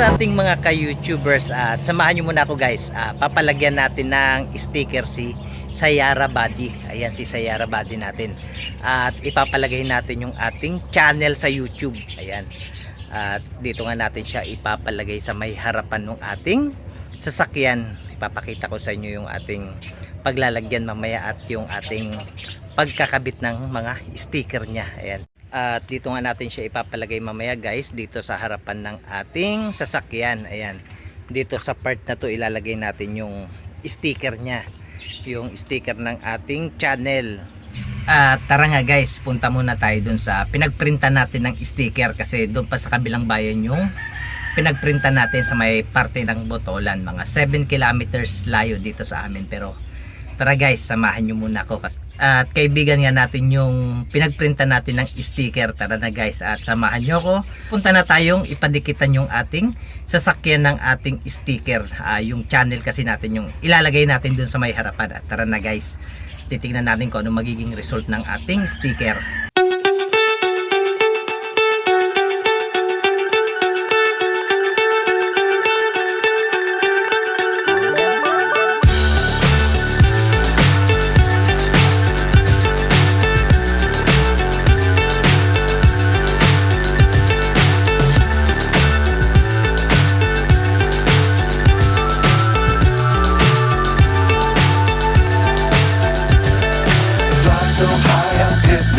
sa ating mga ka-YouTubers at samahan nyo muna ako guys. Ah, papalagyan natin ng sticker si Sayara Body. Ayan si Sayara Body natin. At ipapalagay natin yung ating channel sa YouTube. Ayan. At dito nga natin siya ipapalagay sa may harapan ng ating sasakyan. Ipapakita ko sa inyo yung ating paglalagyan mamaya at yung ating pagkakabit ng mga sticker niya. Ayan. At dito nga natin siya ipapalagay mamaya guys dito sa harapan ng ating sasakyan. Ayan. Dito sa part na to ilalagay natin yung sticker niya. Yung sticker ng ating channel. At tara nga guys, punta muna tayo dun sa pinagprintan natin ng sticker kasi doon pa sa kabilang bayan yung pinagprintan natin sa may parte ng Botolan. Mga 7 kilometers layo dito sa amin pero tara guys, samahan nyo muna ako kasi at kaibigan nga natin yung pinagprintan natin ng sticker. Tara na guys at samahan nyo ako. Punta na tayong ipadikitan yung ating sasakyan ng ating sticker. Ah, yung channel kasi natin yung ilalagay natin dun sa may harapan. At tara na guys titingnan natin kung ano magiging result ng ating sticker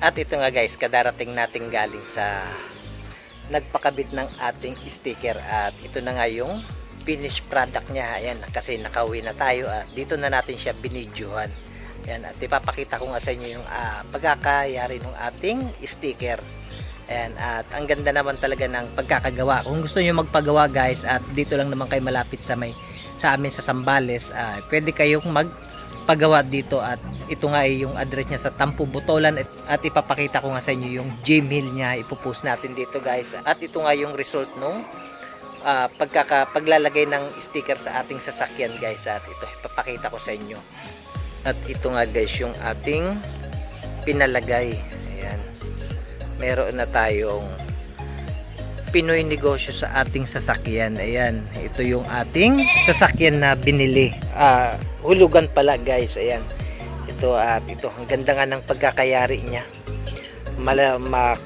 At ito nga guys, kadarating natin galing sa nagpakabit ng ating sticker at ito na nga yung finished product niya. Ayan, kasi nakauwi na tayo at dito na natin siya binidyohan. Ayan, at ipapakita ko nga sa inyo yung ah, pagkakayari ng ating sticker. Ayan, at ang ganda naman talaga ng pagkakagawa. Kung gusto niyo magpagawa guys at dito lang naman kayo malapit sa may sa amin sa Sambales, ah, pwede kayong magpagawa dito at ito nga ay yung address niya sa Tampo Botolan at, at ipapakita ko nga sa inyo yung Gmail niya. Ipopost natin dito guys. At ito nga yung result nung ah, pagkaka paglalagay ng sticker sa ating sasakyan guys. At ito ipapakita ko sa inyo. At ito nga guys yung ating pinalagay. Ayan. Meron na tayong Pinoy negosyo sa ating sasakyan. Ayan, ito yung ating sasakyan na binili. Ah, hulugan pala guys. Ayan. Ito at ito ang ganda nga ng pagkakayari niya. Mala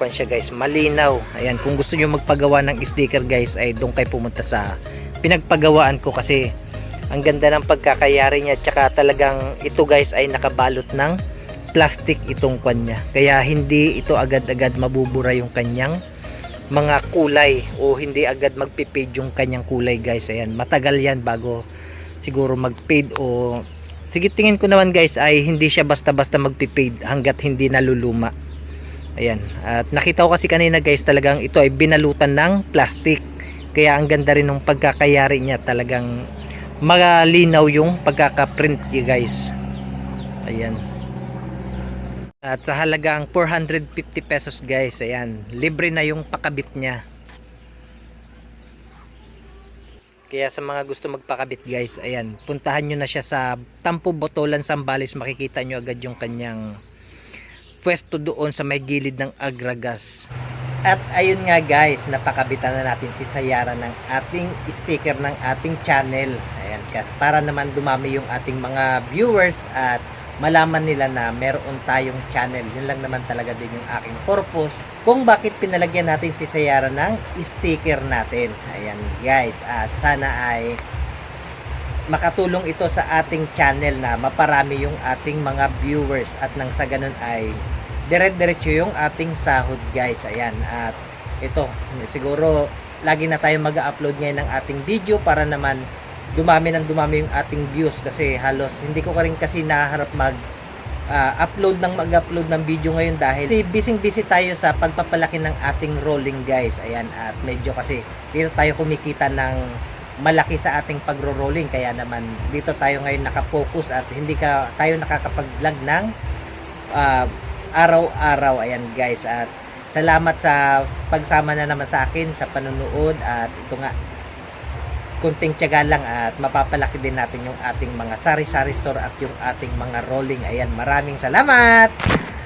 siya guys, malinaw. Ayan, kung gusto niyo magpagawa ng sticker guys ay doon kayo pumunta sa pinagpagawaan ko kasi ang ganda ng pagkakayari niya tsaka talagang ito guys ay nakabalot ng plastic itong kwan niya. Kaya hindi ito agad-agad mabubura yung kanyang mga kulay o hindi agad magpipade yung kanyang kulay guys. Ayan matagal yan bago siguro magpade o sige tingin ko naman guys ay hindi siya basta basta magpipade hanggat hindi naluluma. Ayan at nakita ko kasi kanina guys talagang ito ay binalutan ng plastic. Kaya ang ganda rin ng pagkakayari niya talagang malinaw yung pagkakaprint niya guys. Ayan at sa halagang 450 pesos guys, ayan, libre na yung pakabit niya. Kaya sa mga gusto magpakabit guys, ayan, puntahan nyo na siya sa Tampo Botolan Sambales, makikita nyo agad yung kanyang pwesto doon sa may gilid ng Agragas. At ayun nga guys, napakabitan na natin si Sayara ng ating sticker ng ating channel. Ayan, para naman dumami yung ating mga viewers at malaman nila na meron tayong channel. Yun lang naman talaga din yung aking purpose kung bakit pinalagyan natin si Sayara ng sticker natin. Ayan guys, at sana ay makatulong ito sa ating channel na maparami yung ating mga viewers at nang sa ganun ay dire-diretso yung ating sahod guys. Ayan, at ito, siguro lagi na tayo mag-upload ngayon ng ating video para naman dumami ng dumami yung ating views kasi halos hindi ko ka rin kasi naharap mag ah, upload ng mag-upload ng video ngayon dahil kasi busy busy tayo sa pagpapalaki ng ating rolling guys. Ayan at medyo kasi dito tayo kumikita ng malaki sa ating pagro-rolling. Kaya naman dito tayo ngayon nakafocus at hindi ka tayo nakakapag-vlog ng ah, araw-araw. Ayan guys at salamat sa pagsama na naman sa akin sa panunood at ito nga kunting tiyaga lang at mapapalaki din natin yung ating mga sari-sari store at yung ating mga rolling. Ayan, maraming salamat!